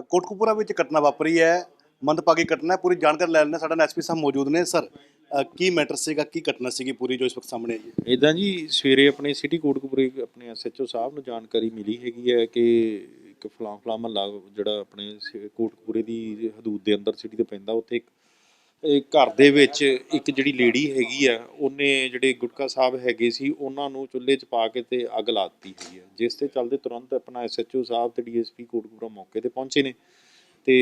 ਅ, ਕੋਟਕਪੂਰਾ ਵਿੱਚ ਘਟਨਾ ਵਾਪਰੀ ਹੈ ਮੰਦਭਾਗੀ ਘਟਨਾ ਹੈ ਪੂਰੀ ਜਾਣਕਾਰੀ ਲੈ ਲੈਣੇ ਸਾਡਾ ਐਸਪੀ ਸਾਹਿਬ ਮੌਜੂਦ ਨੇ। ਸਰ ਕੀ ਮੈਟਰ ਸੀਗਾ ਕੀ ਘਟਨਾ ਸੀਗੀ ਪੂਰੀ ਜੋ ਇਸ ਵਕਤ ਸਾਹਮਣੇ ਆਈ ਹੈ? ਇਦਾਂ ਜੀ ਸਵੇਰੇ ਆਪਣੇ ਸਿਟੀ ਕੋਟਕਪੂਰੇ ਆਪਣੇ ਐਸਐਚਓ ਸਾਹਿਬ ਨੂੰ ਜਾਣਕਾਰੀ ਮਿਲੀ ਹੈਗੀ ਹੈ ਕਿ ਇੱਕ ਫਲਾਂ ਫਲਾਂ ਮਹੱਲਾ ਜਿਹੜਾ ਆਪਣੇ ਸ- ਕੋਟਕਪੂਰੇ ਦੀ ਹਦੂਦ ਦੇ ਅੰਦਰ ਸਿਟੀ ਤੇ ਪੈਂਦਾ ਉੱਥੇ ਇੱਕ ਘਰ ਦੇ ਵਿੱਚ ਇੱਕ ਜਿਹੜੀ ਲੇਡੀ ਹੈਗੀ ਆ, ਉਹਨੇ ਜਿਹੜੇ ਗੁਟਕਾ ਸਾਹਿਬ ਹੈਗੇ ਸੀ, ਉਹਨਾਂ ਨੂੰ ਚੁੱਲ੍ਹੇ 'ਚ ਪਾ ਕੇ ਤੇ ਅੱਗ ਲਾ ਦਿੱਤੀ ਹੈਗੀ ਹੈ ਜਿਸ ਤੇ ਚੱਲਦੇ ਤੁਰੰਤ ਆਪਣਾ ਐਸਐਚਓ ਸਾਹਿਬ ਤੇ ਡੀਐਸਪੀ ਕੋਟਕਪੂਰਾ ਮੌਕੇ ਤੇ ਪਹੁੰਚੇ ਨੇ। ਤੇ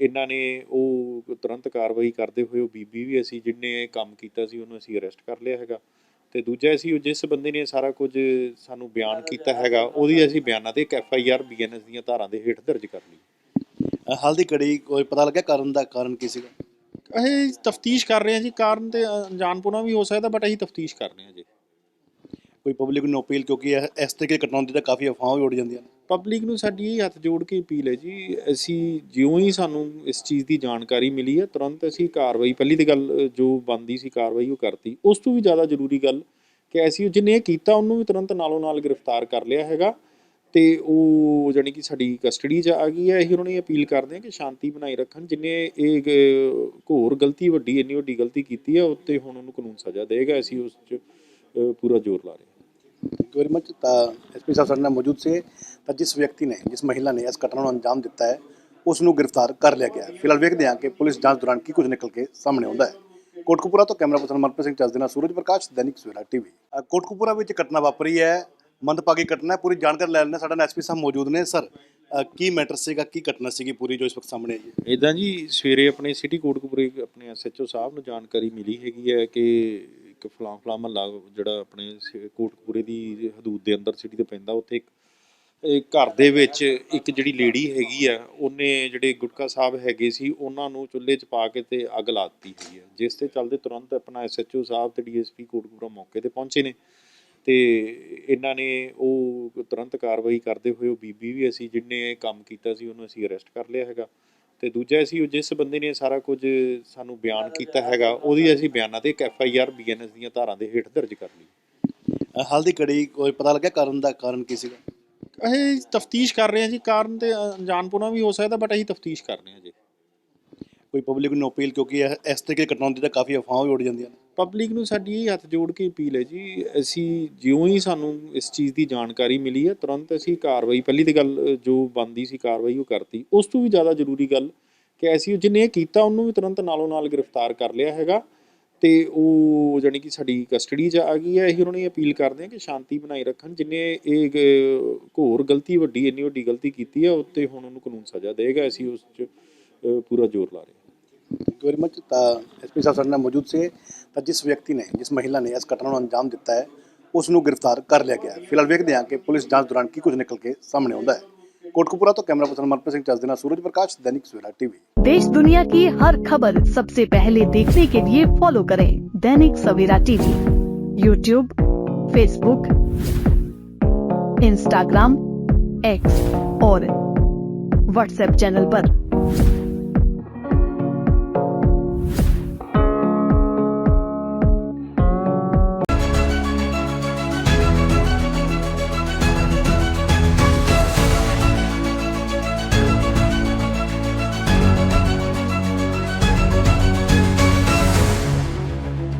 ਇਹਨਾਂ ਨੇ ਉਹ ਤੁਰੰਤ ਕਾਰਵਾਈ ਕਰਦੇ ਹੋਏ ਉਹ ਬੀਬੀ ਵੀ ਅਸੀਂ ਜਿਹਨੇ ਕੰਮ ਕੀਤਾ ਸੀ, ਉਹਨੂੰ ਅਸੀਂ ਅਰੈਸਟ ਕਰ ਲਿਆ ਹੈਗਾ। ਤੇ ਦੂਜਾ ਅਸੀਂ ਉਹ ਜਿਸ ਬੰਦੇ ਨੇ ਸਾਰਾ ਕੁਝ ਸਾਨੂੰ ਬਿਆਨ ਕੀਤਾ ਹੈਗਾ, ਉਹਦੀ ਅਸੀਂ ਬਿਆਨਾਂ ਤੇ ਇੱਕ ਐਫ ਆਈ ਆਰ ਬੀਐਨਐਸ ਦੀਆਂ ਧਾਰਾਂ ਦੇ ਹੇਠ ਦਰਜ ਕਰ ਲਈ। ਹਾਲ ਦੀ ਘੜੀ ਕੋਈ ਪਤਾ ਲੱਗਿਆ ਕਾਰਨ ਦਾ ਕਾਰਨ ਕੀ ਸੀਗਾ? ਅਸੀਂ ਤਫਤੀਸ਼ ਕਰ ਰਹੇ ਹਾਂ ਜੀ ਕਾਰਨ ਤੇ ਅਣਜਾਣਪੁਣਾ ਵੀ ਹੋ ਸਕਦਾ ਬਟ ਅਸੀਂ ਤਫਤੀਸ਼ ਕਰ ਰਹੇ ਹਾਂ ਜੀ। ਕੋਈ ਪਬਲਿਕ ਨੂੰ ਅਪੀਲ ਕਿਉਂਕਿ ਇਹ- ਇਸ ਤਰੀਕੇ ਦੀ ਹੁੰਦੀ ਤਾਂ ਕਾਫੀ ਅਫਵਾਹਾਂ ਵੀ ਉੱਡ ਜਾਂਦੀਆਂ ਨੇ। ਪਬਲਿਕ ਨੂੰ ਸਾਡੀ ਇਹ ਹੱਥ ਜੋੜ ਕੇ ਅਪੀਲ ਹੈ ਜੀ ਅਸੀਂ ਜਿਉਂ ਹੀ ਸਾਨੂੰ ਇਸ ਚੀਜ਼ ਦੀ ਜਾਣਕਾਰੀ ਮਿਲੀ ਹੈ ਤੁਰੰਤ ਅਸੀਂ ਕਾਰਵਾਈ ਪਹਿਲੀ ਤੇ ਗੱਲ ਅ, ਜੋ ਬੰਦੀ ਸੀ ਕਾਰਵਾਈ ਉਹ ਕਰਤੀ। ਉਸ ਤੋਂ ਵੀ ਜ਼ਿਆਦਾ ਜ਼ਰੂਰੀ ਗੱਲ ਕਿ ਅਸੀਂ ਜਿਹਨੇ ਇਹ ਕੀਤਾ ਉਹਨੂੰ ਵੀ ਤੁਰੰਤ ਨਾਲੋਂ ਨਾਲ ਗ੍ਰਿਫਤਾਰ ਕਰ ਲਿਆ ਹੈਗਾ। ਤੇ ਉਹ ਜਾਨੀ ਕਿ ਸਾਡੀ ਕਸਟਡੀ 'ਚ ਆ ਗਈ ਹੈ। ਅਸੀਂ ਉਹਨਾਂ ਨੂੰ ਇਹ ਅਪੀਲ ਕਰਦੇ ਹਾਂ ਕਿ ਸ਼ਾਂਤੀ ਬਣਾਈ ਰੱਖਣ। ਜਿਨੇ ਇਹ ਘੋਰ ਗਲਤੀ ਵੱਡੀ, ਇੰਨੀ ਵੱਡੀ ਗਲਤੀ ਕੀਤੀ ਹੈ, ਉੱਤੇ ਹੁਣ ਉਹਨੂੰ ਕਾਨੂੰਨ ਸਜ਼ਾ ਦੇਗਾ। ਅਸੀਂ ਉਸ 'ਚ ਪੂਰਾ ਜ਼ੋਰ ਲਾ ਰਹੇ ਹਾਂ। ਥੈਂਕ ਯੂ ਵੈਰੀ ਮਚ ਤਾਂ ਐਸਪੀ ਸਾਹਿਬ ਸਾਡੇ ਨਾਲ ਮੌਜੂਦ ਸੀ। ਤਾਂ ਜਿਸ ਵਿਅਕਤੀ ਨੇ, ਜਿਸ ਮਹਿਲਾ ਨੇ ਇਸ ਘਟਨਾ ਨੂੰ ਅੰਜਾਮ ਦਿੱਤਾ ਹੈ, ਉਸ ਨੂੰ ਗ੍ਰਿਫਤਾਰ ਕਰ ਲਿਆ ਗਿਆ ਹੈ। ਫਿਲਹਾਲ ਵੇਖਦੇ ਹਾਂ ਕਿ ਪੁਲਿਸ ਜਾਂਚ ਦੌਰਾਨ ਕੀ ਕੁਝ ਨਿਕਲ ਕੇ ਸਾਹਮਣੇ ਆਉਂਦਾ ਹੈ। ਕੋਟਕਪੂਰਾ ਤੋਂ ਕੈਮਰਾ ਪਰਸਨ ਮਨਪ੍ਰੀਤ ਸਿੰਘ ਚੱਜ ਨਾਲ ਸੂਰਜ ਪ੍ਰਕਾਸ਼, ਦੈਨਿਕ ਸਵੇਰਾ ਟੀਵੀ। ਕੋਟਕਪੂਰਾ ਵਿੱਚ ਘਟਨਾ ਵਾਪਰੀ ਹੈ। ਮੰਦਭਾਗੀ ਘਟਨਾ ਹੈ। ਪੂਰੀ ਜਾਣਕਾਰੀ ਲੈ ਲੈਣੇ ਸਾਡਾ ਐਸਪੀ ਸਾਹਿਬ ਮੌਜੂਦ ਨੇ। ਸਰ ਕੀ ਮੈਟਰ ਸੀਗਾ? ਕੀ ਘਟਨਾ ਸੀਗੀ ਪੂਰੀ ਜੋ ਇਸ ਵਕਤ ਸਾਹਮਣੇ ਆਈ ਹੈ? ਇਦਾਂ ਜੀ, ਸਵੇਰੇ ਆਪਣੇ ਸਿਟੀ ਕੋਟਕਪੂਰੇ ਆਪਣੇ ਐਸਐਚਓ ਸਾਹਿਬ ਨੂੰ ਜਾਣਕਾਰੀ ਮਿਲੀ ਹੈਗੀ ਹੈ ਕਿ ਇੱਕ ਫਲਾਂ ਫਲਾਂ ਮਹੱਲਾ ਜਿਹੜਾ ਆਪਣੇ ਸ- ਕੋਟਕਪੂਰੇ ਦੀ ਹਦੂਦ ਦੇ ਅੰਦਰ ਸਿਟੀ ਤੇ ਪੈਂਦਾ, ਉੱਥੇ ਇੱਕ ਘਰ ਦੇ ਵਿੱਚ ਇੱਕ ਜਿਹੜੀ ਲੇਡੀ ਹੈਗੀ ਆ, ਉਹਨੇ ਜਿਹੜੇ ਗੁਟਕਾ ਸਾਹਿਬ ਹੈਗੇ ਸੀ, ਉਹਨਾਂ ਨੂੰ ਚੁੱਲ੍ਹੇ 'ਚ ਪਾ ਕੇ ਤੇ ਅੱਗ ਲਾ ਦਿੱਤੀ ਹੈਗੀ ਹੈ ਜਿਸ ਤੇ ਚੱਲਦੇ ਤੁਰੰਤ ਆਪਣਾ ਐਸਐਚਓ ਸਾਹਿਬ ਤੇ ਡੀਐਸਪੀ ਕੋਟਕਪੂਰਾ ਮੌਕੇ ਤੇ ਪਹੁੰਚੇ ਨੇ। ਤੇ ਇਹਨਾਂ ਨੇ ਉਹ ਤੁਰੰਤ ਕਾਰਵਾਈ ਕਰਦੇ ਹੋਏ ਉਹ ਬੀਬੀ ਵੀ ਅਸੀਂ ਜਿਹਨੇ ਇਹ ਕੰਮ ਕੀਤਾ ਸੀ ਉਹਨੂੰ ਅਸੀਂ ਅਰੈਸਟ ਕਰ ਲਿਆ ਹੈਗਾ। ਤੇ ਦੂਜਾ ਅਸੀਂ ਉਹ ਜਿਸ ਬੰਦੇ ਨੇ ਸਾਰਾ ਕੁਝ ਸਾਨੂੰ ਬਿਆਨ ਕੀਤਾ ਹੈਗਾ ਉਹਦੀ ਅਸੀਂ ਬਿਆਨਾਂ ਤੇ ਇੱਕ ਐਫ ਆਈ ਆਰ ਬੀਐਨਐਸ ਦੀਆਂ ਧਾਰਾਂ ਦੇ ਹੇਠ ਦਰਜ ਕਰ ਲਈ। ਹਾਲ ਦੀ ਘੜੀ ਕੋਈ ਪਤਾ ਲੱਗਿਆ ਕਾਰਨ ਦਾ ਕਾਰਨ ਕੀ ਸੀਗਾ? ਅਸੀਂ ਤਫਤੀਸ਼ ਕਰ ਰਹੇ ਹਾਂ ਜੀ ਕਾਰਨ ਤੇ ਅਣਜਾਣਪੁਣਾ ਵੀ ਹੋ ਸਕਦਾ ਬਟ ਅਸੀਂ ਤਫਤੀਸ਼ ਕਰ ਰਹੇ ਹਾਂ ਜੀ। ਕੋਈ ਪਬਲਿਕ ਨੂੰ ਅਪੀਲ ਕਿਉਂਕਿ ਇਹ- ਇਸ ਤਰੀਕੇ ਦੀ ਘਟਨਾ ਹੁੰਦੀ ਤਾਂ ਕਾਫੀ ਅਫਵਾਹਾਂ ਵੀ ਉੱਡ ਜਾਂਦੀਆਂ ਨੇ। ਪਬਲਿਕ ਨੂੰ ਸਾਡੀ ਇਹ ਹੱਥ ਜੋੜ ਕੇ ਅਪੀਲ ਹੈ ਜੀ, ਅਸੀਂ ਜਿਉਂ ਹੀ ਸਾਨੂੰ ਇਸ ਚੀਜ਼ ਦੀ ਜਾਣਕਾਰੀ ਮਿਲੀ ਹੈ, ਤੁਰੰਤ ਅਸੀਂ ਕਾਰਵਾਈ, ਪਹਿਲੀ ਤੇ ਗੱਲ ਜੋ ਬੰਦੀ ਸੀ ਕਾਰਵਾਈ ਉਹ ਕਰਤੀ। ਉਸ ਤੋਂ ਵੀ ਜ਼ਿਆਦਾ ਜ਼ਰੂਰੀ ਗੱਲ ਕਿ ਅਸੀਂ ਜਿਹਨੇ ਇਹ ਕੀਤਾ, ਉਹਨੂੰ ਵੀ ਤੁਰੰਤ ਨਾਲੋਂ ਨਾਲ ਗ੍ਰਿਫਤਾਰ ਕਰ ਲਿਆ ਹੈਗਾ ਤੇ ਉਹ ਜਾਨੀ ਕਿ ਸਾਡੀ ਕਸਟਡੀ 'ਚ ਆ ਗਈ ਹੈ। ਅਸੀਂ ਉਹਨਾਂ ਨੂੰ ਇਹ ਅਪੀਲ ਕਰਦੇ ਹਾਂ ਕਿ ਸ਼ਾਂਤੀ ਬਣਾਈ ਰੱਖਣ। ਜਿਨੇ ਇਹ ਗ- ਘੋਰ ਗਲਤੀ ਵੱਡੀ, ਇੰਨੀ ਵੱਡੀ ਗਲਤੀ ਕੀਤੀ ਹੈ ਉੱਤੇ ਹੁਣ ਉਹਨੂੰ ਕਾਨੂੰਨ ਸਜ਼ਾ ਦੇਗਾ। ਅਸੀਂ ਉਸ 'ਚ ਪੂਰਾ ਜ਼ੋਰ ਲਾ ਰਹੇ ਹਾਂ ਥੈਂਕ ਯੂ ਵੈਰੀ ਮਚ ਤਾਂ ਐਸਪੀ ਸਾਹਿਬ ਸਾਡੇ ਨਾਲ ਮੌਜੂਦ ਸੀ ਤਾਂ ਜਿਸ ਵਿਅਕਤੀ ਨੇ ਜਿਸ ਮਹਿਲਾ ਨੇ ਇਸ ਘਟਨਾ ਨੂੰ ਅੰਜਾਮ ਦਿੱਤਾ ਹੈ ਉਸ ਨੂੰ ਗ੍ਰਿਫਤਾਰ ਕਰ ਲਿਆ ਗਿਆ ਹੈ। ਫਿਲਹਾਲ ਵੇਖਦੇ ਹਾਂ ਕਿ ਪੁਲਿਸ ਜਾਂਚ ਦੌਰਾਨ ਕੀ ਕੁਝ ਨਿਕਲ ਕੇ ਸਾਹਮਣੇ ਆਉਂਦਾ ਹੈ ਕੋਟਕਪੂਰਾ ਤੋਂ ਕੈਮਰਾ ਪਰਸਨ ਮਨਪ੍ਰੀਤ ਸਿੰਘ ਚੱਜ ਦੇ ਨਾਲ ਸੂਰਜ ਪ੍ਰਕਾਸ਼ ਦੈਨਿਕ ਸਵੇਰਾ ਟੀਵੀ देश दुनिया की हर खबर सबसे पहले देखने के लिए फॉलो करें Dainik Savera TV YouTube Facebook Instagram X और व्हाट्सएप चैनल पर।